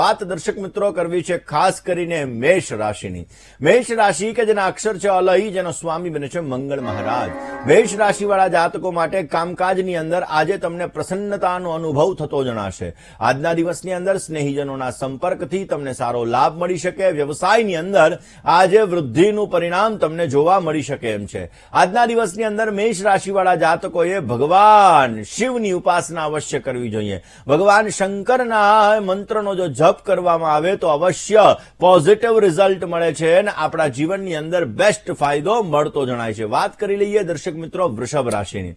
વાત દર્શક મિત્રો કરવી છે ખાસ કરીને મેષ રાશિની. મેષ રાશિ કે જેના અક્ષર છે અલહી, જેનો સ્વામી બને છે મંગળ મહારાજ. મેષ રાશિવાળા જાતકો માટે કામકાજની અંદર આજે તમને પ્રસન્નતાનો અનુભવ થતો જણાશે. આજના દિવસની અંદર સ્નેહીજનોના સંપર્કથી તમને સારો લાભ મળી શકે. વ્યવસાયની અંદર આજે વૃદ્ધિનું પરિણામ તમને જોવા મળી શકે એમ છે. આજના દિવસની અંદર મેષ રાશિવાળા જાતકોએ ભગવાન શિવની ઉપાસના અવશ્ય કરવી જોઈએ. ભગવાન શંકરના મંત્રનો જો જપ કરવામાં આવે તો અવશ્ય પોઝિટિવ રિઝલ્ટ મળે છે અને આપણા જીવનની અંદર બેસ્ટ ફાયદો મળતો જણાય છે. વાત કરી લઈએ દર્શક મિત્રો વૃષભ રાશિની.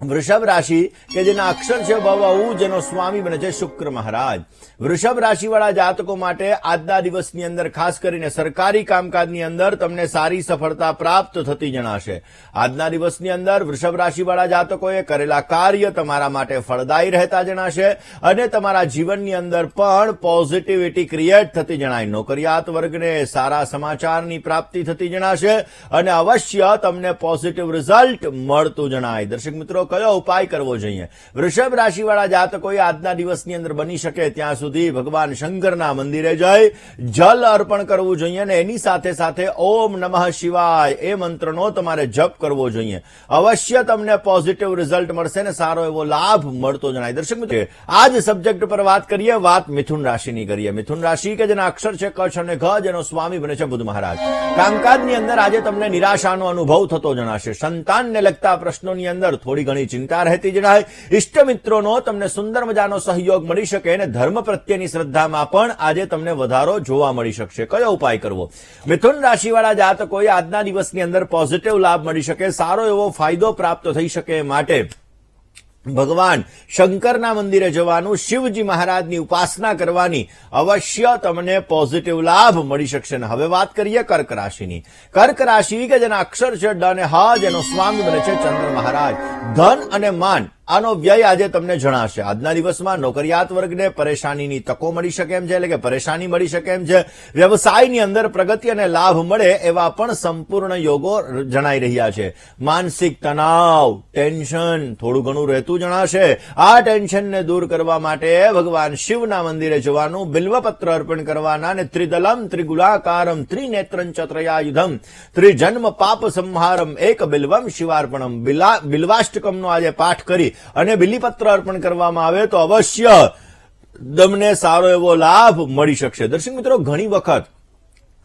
વૃષભ રાશિ કે જેના અક્ષર છે ભવ જેનો સ્વામી બને છે શુક્ર મહારાજ. વૃષભ રાશિવાળા જાતકો માટે આજના દિવસની અંદર ખાસ કરીને સરકારી કામકાજની અંદર તમને સારી સફળતા પ્રાપ્ત થતી જણાશે. આજના દિવસની અંદર વૃષભ રાશિવાળા જાતકોએ કરેલા કાર્ય તમારા માટે ફળદાયી રહેતા જણાશે અને તમારા જીવનની અંદર પણ પોઝિટિવિટી ક્રિએટ થતી જણાય. નોકરિયાત વર્ગને સારા સમાચારની પ્રાપ્તિ થતી જણાશે અને અવશ્ય તમને પોઝિટિવ રિઝલ્ટ મળતું જણાય. દર્શક મિત્રો કયો ઉપાય કરવો જોઈએ? વૃષભ રાશિવાળા જાતકોએ આજના દિવસની અંદર બની શકે ત્યાં સુધી ભગવાન શંકરના મંદિરે જઈ જલ અર્પણ કરવું જોઈએ અને એની સાથે સાથે ઓમ નમઃ શિવાય એ મંત્રનો તમારે જપ કરવો જોઈએ. અવશ્ય તમને પોઝિટિવ રિઝલ્ટ મળશે ને સારો એવો લાભ મળતો જણાય. દર્શક મિત્રો આ જ સબ્જેક્ટ પર વાત કરીએ, વાત મિથુન રાશિની કરીએ. મિથુન રાશિ કે જેના અક્ષર છે કચ્છ અને ઘ, જેનો સ્વામી બને છે બુધ મહારાજ. કામકાજની અંદર આજે તમને નિરાશાનો અનુભવ થતો જણાશે. સંતાનને લગતા પ્રશ્નોની અંદર થોડી ઘણી ચિંતા રહેતી જણાય. ઇષ્ટ મિત્રોનો તમને સુંદર મજાનો સહયોગ મળી શકે અને ધર્મ પ્રત્યેની શ્રદ્ધામાં પણ આજે તમને વધારો જોવા મળી શકશે. કયો ઉપાય કરવો? મિથુન રાશિવાળા જાતકોએ આજના દિવસની અંદર પોઝિટિવ લાભ મળી શકે, સારો એવો ફાયદો પ્રાપ્ત થઈ શકે માટે ભગવાન શંકરના મંદિરે જવાનું, શિવજી મહારાજની ઉપાસના કરવાની, અવશ્ય તમને પોઝિટિવ લાભ મળી શકશે. ને હવે વાત કરીએ કર્ક રાશિની. કર્ક રાશિ કે જેના અક્ષર છે ડ અને હ જેનો સ્વામી બને છે ચંદ્ર મહારાજ. ધન અને માન આનો વ્યય આજે તમને જણાશે. આજના દિવસમાં નોકરિયાત વર્ગને પરેશાનીની તકો મળી શકે એમ છે, એટલે કે પરેશાની મળી શકે એમ છે. વ્યવસાયની અંદર પ્રગતિ અને લાભ મળે એવા પણ સંપૂર્ણ યોગો જણાઈ રહ્યા છે. માનસિક તણાવ, ટેન્શન થોડું ઘણું રહેતું જણાશે. આ ટેન્શનને દૂર કરવા માટે ભગવાન શિવના મંદિરે જવાનું બિલ્વપત્ર અર્પણ કરવાના અને ત્રિદલમ ત્રિગુલાકારમ ત્રિનેત્રં ચત્રયાયુધમ, ત્રિજન્મ પાપ સંહારમ, એક બિલ્વમ શિવાર્પણમ, બિલા- બિલ્વાષ્ટકમનો આજે પાઠ કરી અને બિલીપત્ર અર્પણ કરવામાં આવે તો અવશ્ય તમને સારો એવો લાભ મળી શકશે. દર્શક મિત્રો, ઘણી વખત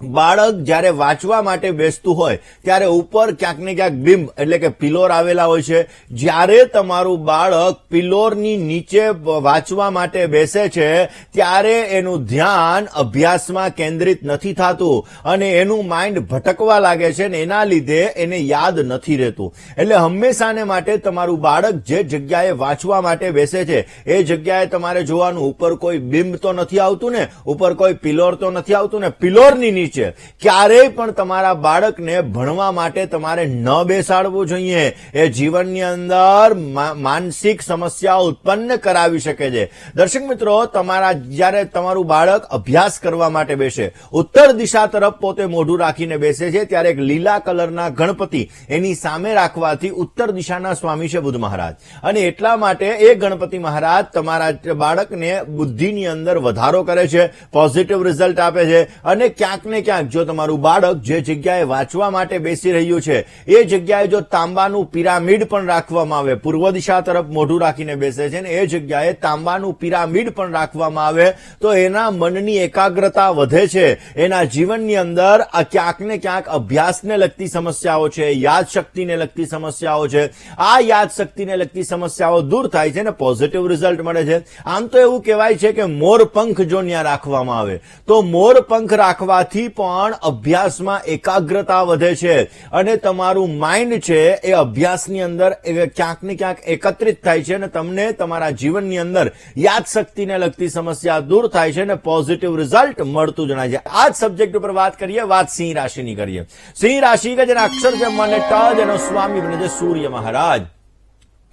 બાળક જ્યારે વાંચવા માટે બેસતું હોય, ત્યારે ઉપર ક્યાંક ને ક્યાંક બિંબ, એટલે કે પિલોર આવેલા હોય છે. જ્યારે તમારું બાળક પિલોરની નીચે વાંચવા માટે બેસે છે, ત્યારે એનું ધ્યાન અભ્યાસમાં કેન્દ્રિત નથી થતું અને એનું માઇન્ડ ભટકવા લાગે છે ને એના લીધે એને યાદ નથી રહેતું. એટલે હંમેશાને માટે તમારું બાળક જે જગ્યાએ વાંચવા માટે બેસે છે, એ જગ્યાએ તમારે જોવાનું, ઉપર કોઈ બિંબ તો નથી આવતું ને, ઉપર કોઈ પિલોર તો નથી આવતું ને, પિલોરની નીચે ક્યારેય પણ તમારા બાળકને ભણવા માટે તમારે ન બેસાડવું જોઈએ. એ જીવનની અંદર માનસિક સમસ્યા ઉત્પન્ન કરાવી શકે છે. દર્શક મિત્રો, તમારા, જ્યારે તમારું બાળક અભ્યાસ કરવા માટે બેસે, ઉત્તર દિશા તરફ પોતે મોઢું રાખીને બેસે છે, ત્યારે એક લીલા કલરના ગણપતિ એની સામે રાખવાથી ઉત્તર દિશાના સ્વામી છે બુદ્ધ મહારાજ. અને એટલા માટે એ ગણપતિ મહારાજ તમારા બાળકને બુદ્ધિની અંદર વધારો કરે છે પોઝિટિવ રિઝલ્ટ આપે છે અને ક્યાંક ને ક્યાંક જો તમારું બાળક જે જગ્યાએ વાંચવા માટે બેસી રહ્યું છે, એ જગ્યાએ જો તાંબાનું પિરામિડ પણ રાખવામાં આવે, પૂર્વ દિશા તરફ મોઢું રાખીને બેસે છે ને, એ જગ્યાએ તાંબાનું પિરામિડ પણ રાખવામાં આવે, તો એના મનની એકાગ્રતા વધે છે. એના જીવનની અંદર ક્યાંક ને ક્યાંક અભ્યાસને લગતી સમસ્યાઓ છે, યાદશક્તિને લગતી સમસ્યાઓ છે. આ યાદશક્તિને લગતી સમસ્યાઓ દૂર થાય છે ને પોઝિટિવ રિઝલ્ટ મળે છે. આમ તો એવું કહેવાય છે કે મોર પંખ જો ત્યાં રાખવામાં આવે, તો મોર પંખ રાખવાથી પણ અભ્યાસમાં એકાગ્રતા વધે છે અને તમારું માઇન્ડ છે એ અભ્યાસની અંદર ક્યાંક ને ક્યાંક એકત્રિત થાય છે અને તમને તમારા જીવનની અંદર યાદશક્તિને લગતી સમસ્યા દૂર થાય છે અને પોઝિટિવ રિઝલ્ટ મળતું જણાય છે. આ જ સબ્જેક્ટ ઉપર વાત કરીએ, વાત સિંહ રાશિની કરીએ. સિંહ રાશિ કે જેના અક્ષર જમવાને મને ટ જેનો સ્વામી બને છે સૂર્ય મહારાજ.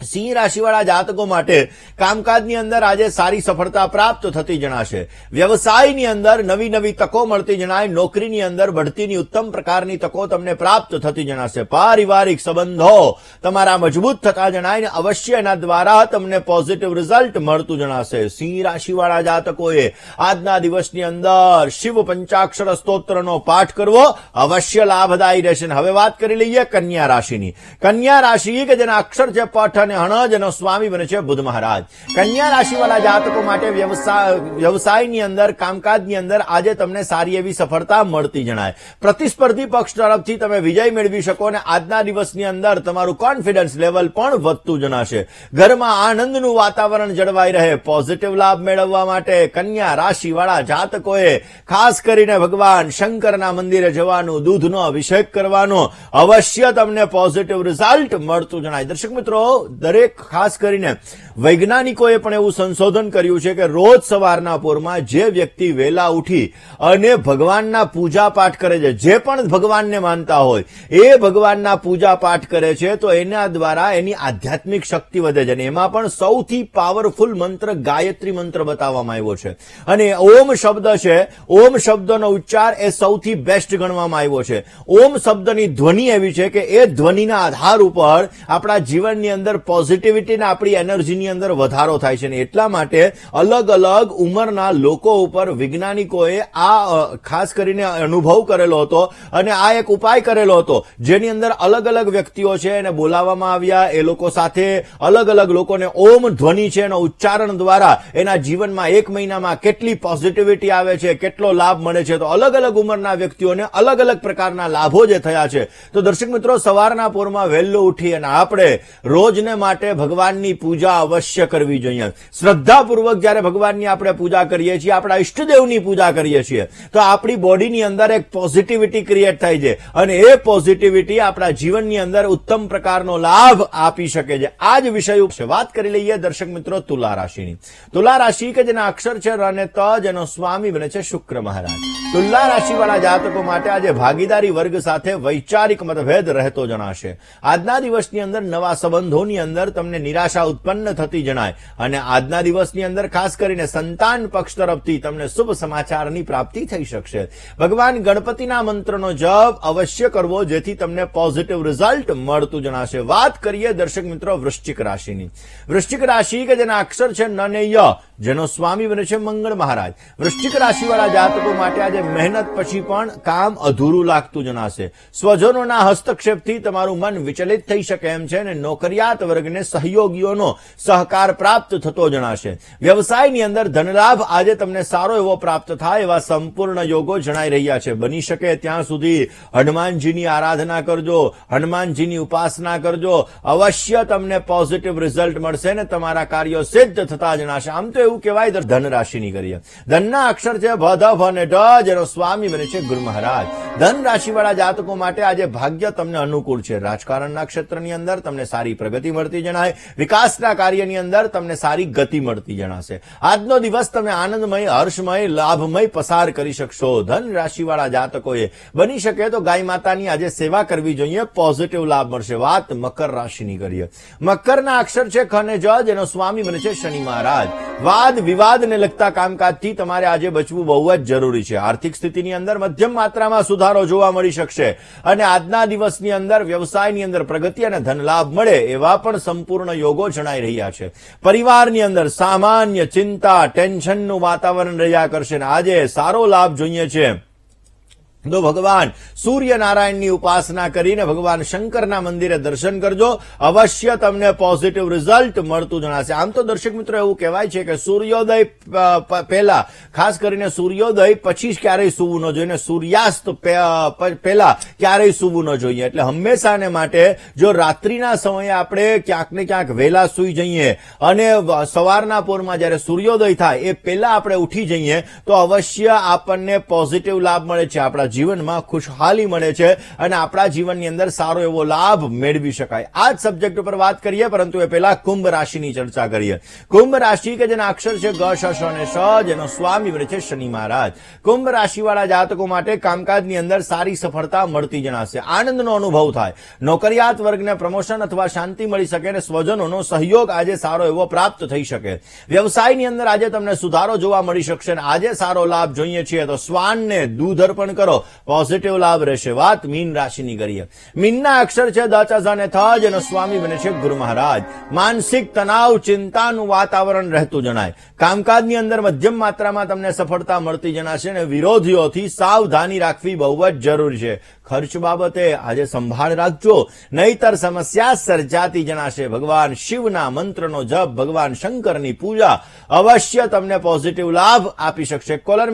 સિંહ રાશિવાળા જાતકો માટે કામકાજની અંદર આજે સારી સફળતા પ્રાપ્ત થતી જણાશે. વ્યવસાયની અંદર નવી નવી તકો મળતી જણાય, નોકરીની અંદર બઢતીની ઉત્તમ પ્રકારની તકો તમને પ્રાપ્ત થતી જણાશે. પારિવારિક સંબંધો તમારા મજબૂત થતા જણાય અવશ્ય એના દ્વારા તમને પોઝિટિવ રિઝલ્ટ મળતું જણાશે. સિંહ રાશિવાળા જાતકોએ આજના દિવસની અંદર શિવ પંચાક્ષર સ્તોત્રનો પાઠ કરવો અવશ્ય લાભદાયી રહેશે. હવે વાત કરી લઈએ કન્યા રાશિની. કન્યા રાશિ કે જેના અક્ષર છે પઠ અને અણજ સ્વામી બને છે બુધ મહારાજ. કન્યા રાશિવાળા જાતકો માટે વ્યવસાય વ્યવસાયની અંદર, કામકાજની અંદર આજે તમને સારી એવી સફળતા મળતી જણાય. પ્રતિસ્પર્ધી પક્ષ તરફથી તમે વિજય મેળવી શકો અને આજના દિવસની અંદર તમારું કોન્ફિડન્સ લેવલ પણ વધતું જણાશે. ઘરમાં આનંદનું વાતાવરણ જળવાઈ રહે પોઝિટિવ લાભ મેળવવા માટે કન્યા રાશિવાળા જાતકોએ ખાસ કરીને ભગવાન શંકરના મંદિરે જવાનું, દૂધનો અભિષેક કરવાનો, અવશ્ય તમને પોઝિટિવ રિઝલ્ટ મળતું જણાય. દર્શક મિત્રો દરેક ખાસ કરીને વૈજ્ઞાનિકોએ પણ એવું સંશોધન કર્યું છે કે રોજ સવારના પોરમાં જે વ્યક્તિ વહેલા ઉઠી અને ભગવાનના પૂજા પાઠ કરે છે, જે પણ ભગવાનને માનતા હોય, એ ભગવાનના પૂજા પાઠ કરે છે, તો એના દ્વારા એની આધ્યાત્મિક શક્તિ વધે છે અને એમાં પણ સૌથી પાવરફુલ મંત્ર ગાયત્રી મંત્ર બતાવવામાં આવ્યો છે. અને ઓમ શબ્દ છે, ઓમ શબ્દનો ઉચ્ચાર એ સૌથી બેસ્ટ ગણવામાં આવ્યો છે. ઓમ શબ્દની ધ્વનિ એવી છે કે એ ધ્વનિના આધાર ઉપર આપણા જીવનની અંદર પોઝિટિવિટી ને આપણી એનર્જીની અંદર વધારો થાય છે અને એટલા માટે અલગ અલગ ઉંમરના લોકો ઉપર વૈજ્ઞાનિકોએ આ ખાસ કરીને અનુભવ કરેલો હતો અને આ એક ઉપાય કરેલો હતો. જેની અંદર અલગ અલગ વ્યક્તિઓ છે એને બોલાવવામાં આવ્યા. એ લોકો સાથે અલગ અલગ લોકોને ઓમ ધ્વનિ છે એનો ઉચ્ચારણ દ્વારા એના જીવનમાં એક મહિનામાં કેટલી પોઝિટિવિટી આવે છે, કેટલો લાભ મળે છે. તો અલગ અલગ ઉંમરના વ્યક્તિઓને અલગ અલગ પ્રકારના લાભો જે થયા છે. તો દર્શક મિત્રો, સવારના પોરમાં વહેલો ઉઠી અને આપણે રોજને માટે ભગવાનની પૂજા અવશ્ય કરવી જોઈએ. શ્રદ્ધાપૂર્વક જ્યારે ભગવાનની આપણે પૂજા કરીએ છીએ, આપણા ઈષ્ટદેવની પૂજા કરીએ છીએ, તો આપણી બોડીની અંદર એક પોઝિટિવિટી ક્રિએટ થાય છે. અને એ પોઝિટિવિટી આપણા જીવનની અંદર ઉત્તમ પ્રકારનો લાભ આપી શકે છે. આ જ વિષય ઉપર વાત કરી લઈએ દર્શક મિત્રો તુલા રાશિની. તુલા રાશિ કે જેના અક્ષર છે અને ત, જેનો સ્વામી બને છે શુક્ર મહારાજ. તુલા રાશિવાળા જાતકો માટે આજે ભાગીદારી વર્ગ સાથે વૈચારિક મતભેદ રહેતો જણાશે. આજના દિવસની અંદર નવા સંબંધોની અંદર તમને નિરાશા ઉત્પન્ન થતી જણાય. અને આજના દિવસની અંદર ખાસ કરીને સંતાન પક્ષ તરફથી તમને શુભ સમાચારની પ્રાપ્તિ થઈ શકશે. ભગવાન ગણપતિના મંત્રનો જપ અવશ્ય કરવો, જેથી તમને પોઝિટિવ રિઝલ્ટ મળતું જણાશે. વાત કરીએ દર્શક મિત્રો વૃશ્ચિક રાશિની. વૃશ્ચિક રાશિ કે જેના અક્ષર છે ન ય, જેનો સ્વામી બને છે મંગળ મહારાજ. વૃશ્ચિક રાશિવાળા જાતકો માટે આજે મહેનત પછી પણ કામ અધૂરું લાગતું જણાશે. સ્વજનોના હસ્તક્ષેપથી તમારું મન વિચલિત થઈ શકે એમ છે અને નોકરિયાત વર્ગને સહયોગીઓનો સહકાર પ્રાપ્ત થતો જણાશે. વ્યવસાયની અંદર ધનલાભ આજે તમને સારો એવો પ્રાપ્ત થાય એવા સંપૂર્ણ યોગો જણાઈ રહ્યા છે. બની શકે ત્યાં સુધી હનુમાનજીની આરાધના કરજો, હનુમાનજીની ઉપાસના કરજો. અવશ્ય તમને પોઝિટિવ રિઝલ્ટ મળશે ને તમારા કાર્યો સિદ્ધ થતા જણાશે. આમ તો એવું કહેવાય ધન રાશિની કરીએ ધનના અક્ષર છે ભ, ધ ભ અને ઢ, જેનો સ્વામી બને છે ગુરુ મહારાજ. ધન રાશિવાળા જાતકો માટે આજે ભાગ્ય તમને અનુકૂળ છે. રાજકારણના ક્ષેત્રની અંદર તમને સારી પ્રગતિ મળતી જણાય. વિકાસના કાર્યની અંદર તમને સારી ગતિ મળતી જણાશે. આજનો દિવસ તમે આનંદમય, હર્ષમય, લાભમય પસાર કરી શકશો. ધન રાશિવાળા જાતકોએ બની શકે તો ગાય માતાની આજે સેવા કરવી જોઈએ. પોઝિટિવ લાભ મળશે. વાત મકર રાશિની કરીએ. મકરના અક્ષર છે ખ અને જ જેનો સ્વામી બને છે શનિ મહારાજ. વાદ વિવાદને લગતા કામકાજથી તમારે આજે બચવું બહુ જ જરૂરી છે. આર્થિક સ્થિતિની અંદર મધ્યમ માત્રામાં સુધારો જોવા મળી શકશે. અને આજના દિવસની અંદર વ્યવસાયની અંદર પ્રગતિ અને ધનલાભ મળે એવા પણ સંપૂર્ણ યોગો જણાઈ રહ્યા છે. પરિવારની અંદર સામાન્ય ચિંતા, ટેન્શનનું વાતાવરણ રહ્યા કરશે અને આજે સારો લાભ જોઈએ છે. તો ભગવાન સૂર્યનારાયણની ઉપાસના કરીને ભગવાન શંકરના મંદિરે દર્શન કરજો. અવશ્ય તમને પોઝિટિવ રિઝલ્ટ મળતું જણાશે. આમ તો દર્શક મિત્રો એવું કહેવાય છે કે સૂર્યોદય પહેલા, ખાસ કરીને સૂર્યોદય પછી જ ક્યારેય સૂવું ન જોઈએ સૂર્યાસ્ત પહેલા ક્યારેય સૂવું ન જોઈએ. એટલે હંમેશાને માટે જો રાત્રિના સમયે આપણે ક્યાંક ને ક્યાંક વહેલા સૂઈ જઈએ અને સવારના પોરમાં જ્યારે સૂર્યોદય થાય એ પહેલા આપણે ઉઠી જઈએ તો અવશ્ય આપણને પોઝિટિવ લાભ મળે છે આપણા જીવનમાં ખુશહાલી મળે છે અને આપણા જીવનની અંદર સારો એવો લાભ મેળવી શકાય. આ જ સબ્જેક્ટ ઉપર વાત કરીએ, પરંતુ એ પહેલા કુંભ રાશિની ચર્ચા કરીએ. કુંભ રાશિ કે જેના અક્ષર છે ગ શ અને શ, જેનો સ્વામી બને છે શનિ મહારાજ. કુંભ રાશિવાળા જાતકો માટે કામકાજની અંદર સારી સફળતા મળતી જણાશે. આનંદનો અનુભવ થાય. નોકરિયાત વર્ગને પ્રમોશન અથવા શાંતિ મળી શકે અને સ્વજનોનો સહયોગ આજે સારો એવો પ્રાપ્ત થઈ શકે. વ્યવસાયની અંદર આજે તમને સુધારો જોવા મળી શકશે અને આજે સારો લાભ જોઈએ છીએ. તો શ્વાનને દૂધ અર્પણ કરો. પોઝિટિવ લાભ રહેશે. વાત મીન રાશિની કરીએ. મીનના અક્ષર છે દ ચ ઝ અને સ્વામી બને છે ગુરુ મહારાજ. માનસિક તણાવ, ચિંતાનું વાતાવરણ રહેતું જણાય. કામકાજની અંદર મધ્યમ માત્રામાં તમને સફળતા મળતી જણાશે અને વિરોધીઓથી સાવધાની રાખવી બહુ જ જરૂરી છે. ખર્ચ બાબતે આજે સંભાળ રાખજો. નહીતર સમસ્યા સર્જાતી જણાશે. ભગવાન શિવના મંત્રનો જપ, ભગવાન શંકરની પૂજા અવશ્ય તમને પોઝિટિવ લાભ આપી શકશે. કોલર